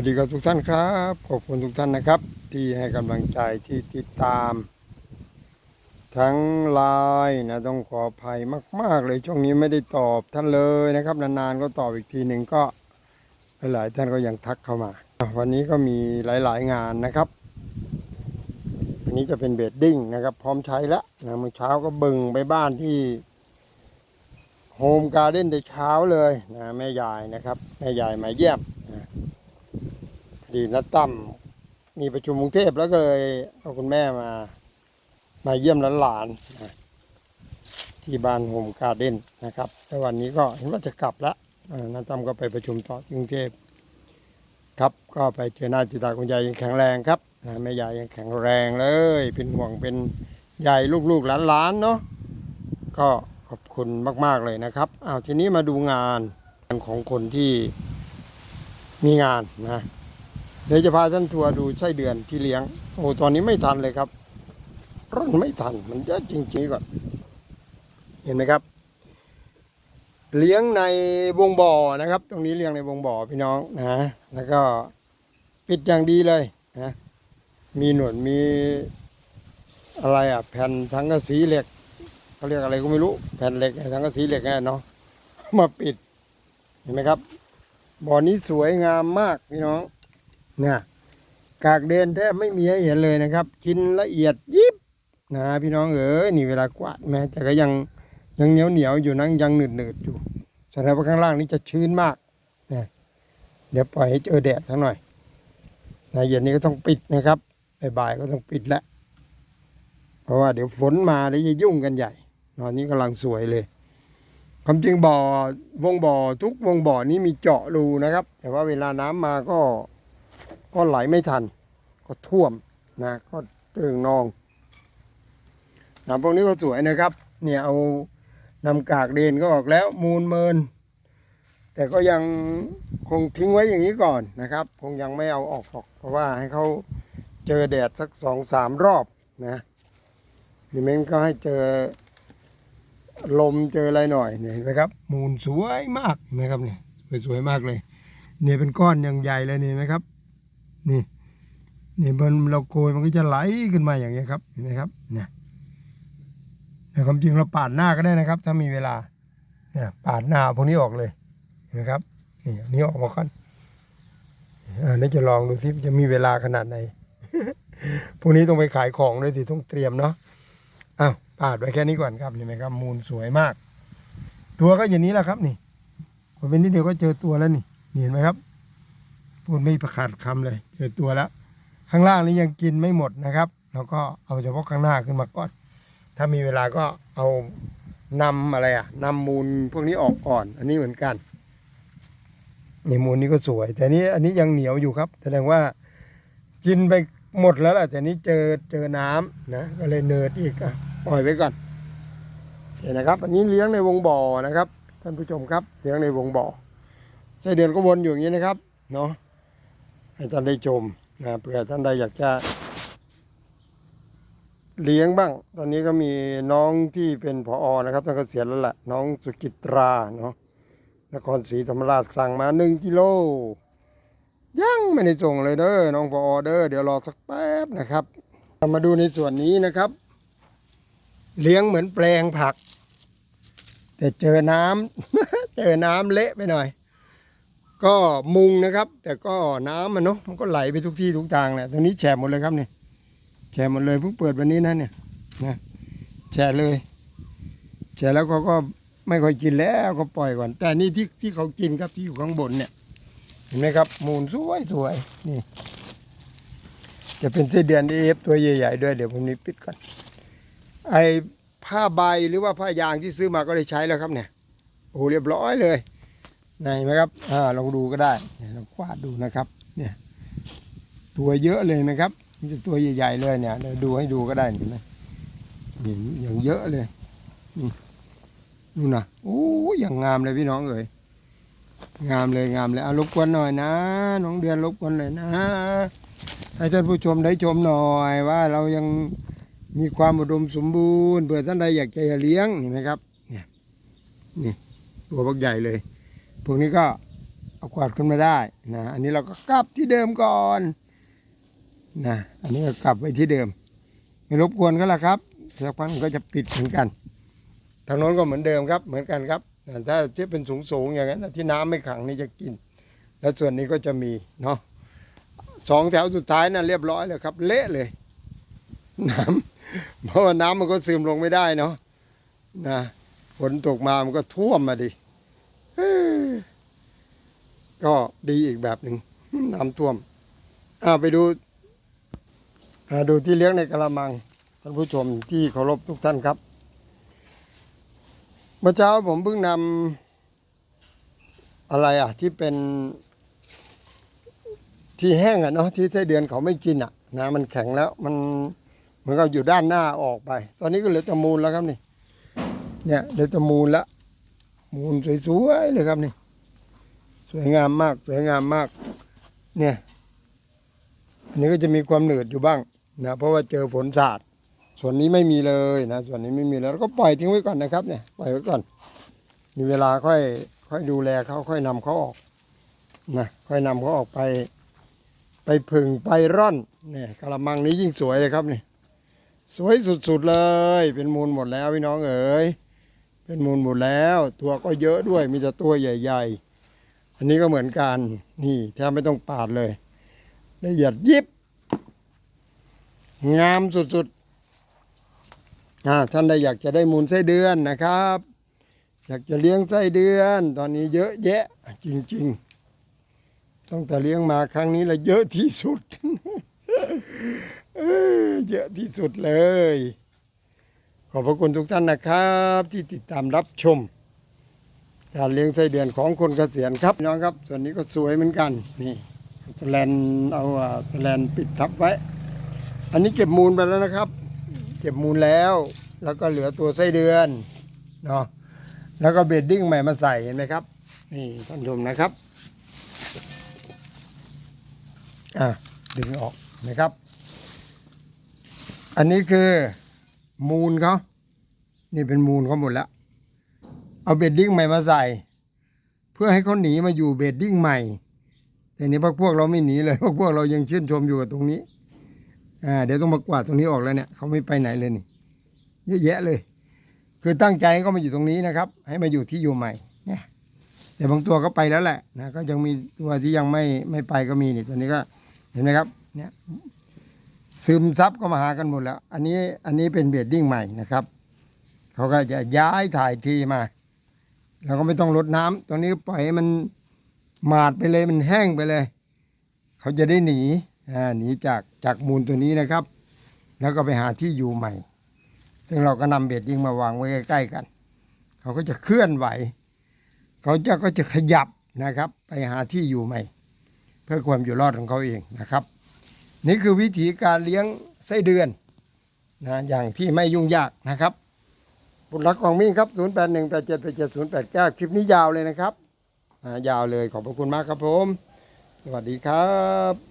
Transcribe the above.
วัสดีครับทุกท่านครับ ขอบคุณทุกท่านนะครับ ที่ให้กำลังใจที่ติดตาม ทั้งไลน์นะต้องขออภัยมาก ๆ เลยช่วงนี้ไม่ได้ตอบท่านเลยนะครับ นานๆก็ตอบอีกทีหนึ่งก็หลายๆท่านก็ยังทักเข้ามา วันนี้ก็มีหลายๆงานนะครับ อันนี้จะเป็นเบดดิ้งนะครับ พร้อมใช้แล้วนะเมื่อเช้าก็บึงไปบ้านที่โฮมการ์เด้นแต่เช้าเลยนะแม่ยายนะครับ แม่ยายมาเยี่ยม ดีนัดตั้มมีประชุมกรุงเทพแล้วก็เลยเอาคุณแม่มา มาเยี่ยมหลานๆนะที่บ้านโฮมการ์เด้นนะครับแต่วันนี้ก็เห็นว่าจะกลับแล้วอ่านัดตั้มก็ไปประชุมต่อกรุงเทพครับก็ไปเจอหน้าจิตาคุณยายยังแข็งแรงครับนะแม่ยายยังแข็งแรงเลย เป็นห่วงเป็นใหญ่ลูกๆหลานๆเนาะก็ขอบคุณมาก ๆ เลยนะครับอ้าวทีนี้มาดูงานของคนที่มีงานนะ เดี๋ยวจะพาท่านทัวร์ดูไส้เดือนที่เลี้ยง โอ้ตอนนี้ไม่ทันเลยครับร่อนไม่ทันมันเยอะจริงๆก่อน เห็นไหมครับ เลี้ยงในวงบ่อนะครับ ตรงนี้เลี้ยงในวงบ่อพี่น้องนะ แล้วก็ปิดอย่างดีเลยนะมีหนวดมีอะไรอะ แผ่นสังกะสีเหล็กเขาเรียกอะไรก็ไม่รู้แผ่นเหล็กสังกะสีเหล็กนั่นเนาะมาปิด เห็นไหมครับ บ่อนี้สวยงามมากพี่น้อง เนี่ยกากเดนแทบไม่มีให้เห็นเลยนะครับ กินละเอียดยิบนะพี่น้องเอ๋ยนี่เวลากวาดแม้แต่ก็ยังยังเหนียวเหนียวอยู่นะยังหนืดหนืดอยู่แสดงว่าข้างล่างนี้จะชื้นมากนะเดี๋ยวปล่อยให้เจอแดดสักหน่อยนะเย็นนี้ก็ต้องปิดนะครับบ่ายก็ต้องปิดแล้วเพราะว่าเดี๋ยวฝนมาแล้วจะยุ่งกันใหญ่ตอนนี้กำลังสวยเลยความจริงบ่อวงบ่อทุกวงบ่อนี้มีเจาะรูนะครับ แต่ว่าเวลาน้ำมาก็ ก็ไหลไม่ทัน ก็ท่วมนะก็เติงนองน้ำพวกนี้ก็สวยนะครับ เนี่ยเอานำกากเดนก็ออกแล้วมูลเมิน แต่ก็ยังคงทิ้งไว้อย่างนี้ก่อนนะครับ คงยังไม่เอาออกหรอก เพราะว่าให้เขาเจอแดดสักสองสามรอบนะนี่มันก็ให้เจอลมเจออะไรหน่อยเนี่ยเห็นไหมครับ มูลสวยมากนะครับเนี่ยสวยๆมากเลย เนี่ยเป็นก้อนอย่างใหญ่เลยนี่นไหมครับ นี่นี่มันเราโกยมันก็จะไหลขึ้นมาอย่างเงี้ยครับเห็นไหมครับเนี่ยแต่ความจริงเราปาดหน้าก็ได้นะครับ ถ้ามีเวลาเนี่ยปาดหน้าพวกนี้ออกเลยเห็นไหมครับนี่อันนี้ออกมาก่อนอ่านี่จะลองดูสิจะมีเวลาขนาดไหนพวกนี้ต้องไปขายของด้วยสิต้องเตรียมเนาะอ้าวปาดไว้แค่นี้ก่อนครับเห็นไหมครับมูลสวยมาก ตัวก็อย่างนี้แหละครับ นี่ผมเป็นนิดเดียวก็เจอตัวแล้วนี่เห็นไหมครับ พูดไม่ประขาดคำเลยเจอตัวแล้ว ข้างล่างนี้ยังกินไม่หมดนะครับ แล้วก็เอาเฉพาะข้างหน้าขึ้นมาก่อน ถ้ามีเวลาก็เอานำอะไรอะนำมูลพวกนี้ออกก่อน อันนี้เหมือนกันนี่มูลนี้ก็สวย แต่นี้อันนี้ยังเหนียวอยู่ครับ แสดงว่ากินไปหมดแล้วแหละแต่นี้เจอเจอน้ำนะก็เลยเนิร์ดอีกอะปล่อยไว้ก่อนเห็นนะครับ อันนี้เลี้ยงในวงบ่อนะครับ ท่านผู้ชมครับเลี้ยงในวงบ่อไส้เดือนก็วนอยู่อย่างนี้นะครับเนาะ ให้ท่านได้ชมนะเผื่อท่านใดอยากจะ เลี้ยงบ้าง ตอนนี้ก็มีน้องที่เป็นผออนะครับท่านเกษียณแล้วแหละน้องสุกิตราเนาะนครศรีธรรมราชสั่งมาหนึ่งกิโลยังไม่ได้ส่งเลยเด้อน้องผออเด้อเดี๋ยวรอสักแป๊บนะครับมาดูในส่วนนี้นะครับ เลี้ยงเหมือนแปลงผัก แต่เจอน้ำ เจอน้ำเละไปหน่อย ก็มุงนะครับ แต่ก็น้ำมันเนาะมันก็ไหลไปทุกที่ทุกทางแหละตรงนี้แฉะหมดเลยครับเนี่ยแฉะหมดเลยเพิ่งเปิดวันนี้นะเนี่ยนะแฉะเลยแฉะแล้วเขาก็ไม่ค่อยกินแล้วก็ปล่อยก่อน แต่นี่ที่ที่เขากินครับที่อยู่ข้างบนเนี่ย เห็นไหมครับ มูลสวยสวยนี่ จะเป็นไส้เดือนเอฟตัวใหญ่ๆด้วยเดี๋ยวผมนี้ปิดก่อนไอผ้าใบหรือว่าผ้ายางที่ซื้อมาก็ได้ใช้แล้วครับเนี่ยโอ้เรียบร้อยเลย ไหนไหมครับอ่าลองดูก็ได้เนี่ยลองกวาดดูนะครับ เนี่ยตัวเยอะเลยไหมครับมันจะตัวใหญ่ๆเลยเนี่ยเดี๋ยวดูให้ดูก็ได้เห็นไหมนี่อย่างเยอะเลยนี่ดูนะโอ้ยอย่างงามเลยพี่น้องเอ๋ยงามเลยงามเลยเอารบกวนหน่อยนะ น้องเดือนรบกวนหน่อยนะ ให้ท่านผู้ชมได้ชมหน่อยว่าเรายังมีความอุดมสมบูรณ์เผื่อท่านใดอยากจะเลี้ยงเห็นไหมครับ เนี่ยนี่ตัวบักใหญ่เลย พวกนี้ก็เอากวาดขึ้นมาได้นะอันนี้เราก็กลับที่เดิมก่อนนะอันนี้ก็กลับไปที่เดิม ไม่รบกวนก็แล้วครับสักพักมันก็จะปิดเหมือนกันทางโน้นก็เหมือนเดิมครับ เหมือนกันครับถ้าที่เป็นสูงสูงๆอย่างนั้นที่น้ำไม่ขังนี่จะกิน แล้วส่วนนี้ก็จะมีเนาะสองแถวสุดท้ายนะเรียบร้อยเลยครับ เละเลยน้ำเพราะว่าน้ำมันก็ซึมลงไม่ได้เนาะนะฝนตกมามันก็ท่วมมาดิเอ้อก็ ดีอีกแบบหนึ่งน้ำท่วมอ่าไปดูอ่าดูที่เลี้ยงในกระมังท่านผู้ชมที่เคารพทุกท่านครับ เมื่อเช้าผมเพิ่งนำอะไรอะ ที่เป็นที่แห้งอะเนาะที่ไส้เดือนเขาไม่กินอะนะมันแข็งแล้วมันเหมือนกับอยู่ด้านหน้าออกไป ตอนนี้ก็เหลือแต่มูลแล้วครับนี่ เนี่ยเหลือแต่มูลละมูลสวยๆเลยครับนี่ สวยงามมาก สวยงามมาก เนี่ย อันนี้ก็จะมีความหนืดอยู่บ้างนะเพราะว่าเจอฝนสาดส่วนนี้ไม่มีเลยนะส่วนนี้ไม่มีแล้วก็ปล่อยทิ้งไว้ก่อนนะครับ เนี่ยปล่อยไว้ก่อน มีเวลาค่อยค่อยดูแลเขาค่อยนำเขาออกนะค่อยนำเขาออกไป ไปผึ่งไปร่อนเนี่ยกระมังนี้ยิ่งสวยเลยครับนี่สวยสุดๆเลย เป็นมูลหมดแล้วพี่น้องเอ๋ยเป็นมูลหมดแล้ว ตัวก็เยอะด้วยมีแต่ตัวใหญ่ ๆ อันนี้ก็เหมือนกันนี่แทบไม่ต้องปาดเลยละเอียดยิบ งามสุดๆอ่าท่านใดอยากจะได้มูลไส้เดือนนะครับ อยากจะเลี้ยงไส้เดือน ตอนนี้เยอะแยะ จริงๆตั้งแต่เลี้ยงมาครั้งนี้ละเยอะที่สุดเยเยอะที่สุดเลย ขอบพระคุณทุกท่านนะครับ ที่ติดตามรับชม การเลี้ยงไส้เดือนของคนเกษียณครับน้องครับ ส่วนนี้ก็สวยเหมือนกันนี่สแลนเอาอ่าสแลนปิดทับไว้ อันนี้เก็บมูลไปแล้วนะครับ เก็บมูลแล้ว แล้วก็เหลือตัวไส้เดือนเนาะแล้วก็เบดดิ้งใหม่มาใส่เห็นไหมครับ นี่ท่านชมนะครับอะดึงออกนะครับ อันนี้คือมูลเขานี่เป็นมูลเขาหมดแล้ว เอาเบดดิ้งใหม่มาใส่ เพื่อให้เขาหนีมาอยู่เบดดิ้งใหม่ แต่นี้พวกพวกเราไม่หนีเลยพวกพวกเรายังชื่นชมอยู่กับตรงนี้อ่าเดี๋ยวต้องมากวาดตรงนี้ออกแล้วเนี่ยเขาไม่ไปไหนเลยนี่เยอะแยะเลย คือตั้งใจให้เขามาอยู่ตรงนี้นะครับ ให้มาอยู่ที่อยู่ใหม่เนี่ยแต่บางตัวก็ไปแล้วแหละนะก็ยังมีตัวที่ยังไม่ไม่ไปก็มีนี่ตัวนี้ก็เห็นไหมครับเนี่ยซึมซับก็มาหากันหมดแล้ว อันนี้อันนี้เป็นเบดดิ้งใหม่นะครับ เขาก็จะย้ายถ่ายทีมา เราก็ไม่ต้องรดน้ำตรงนี้ปล่อยให้มันหมาดไปเลยมันแห้งไปเลย เขาจะได้หนีอ่าหนีจากจากมูลตัวนี้นะครับ แล้วก็ไปหาที่อยู่ใหม่ ซึ่งเราก็นำเบ็ดยิงมาวางไว้ใกล้ๆกัน เขาก็จะเคลื่อนไหว เขาจะก็จะขยับนะครับ ไปหาที่อยู่ใหม่ เพื่อความอยู่รอดของเขาเองนะครับ นี่คือวิธีการเลี้ยงไส้เดือนนะอย่างที่ไม่ยุ่งยากนะครับ บุญรักของมิ่งครับ 0 8 1 8 7 8 7 0 8 9 คลิปนี้ยาวเลยนะครับยาวเลยขอบพระคุณมากครับผม สวัสดีครับ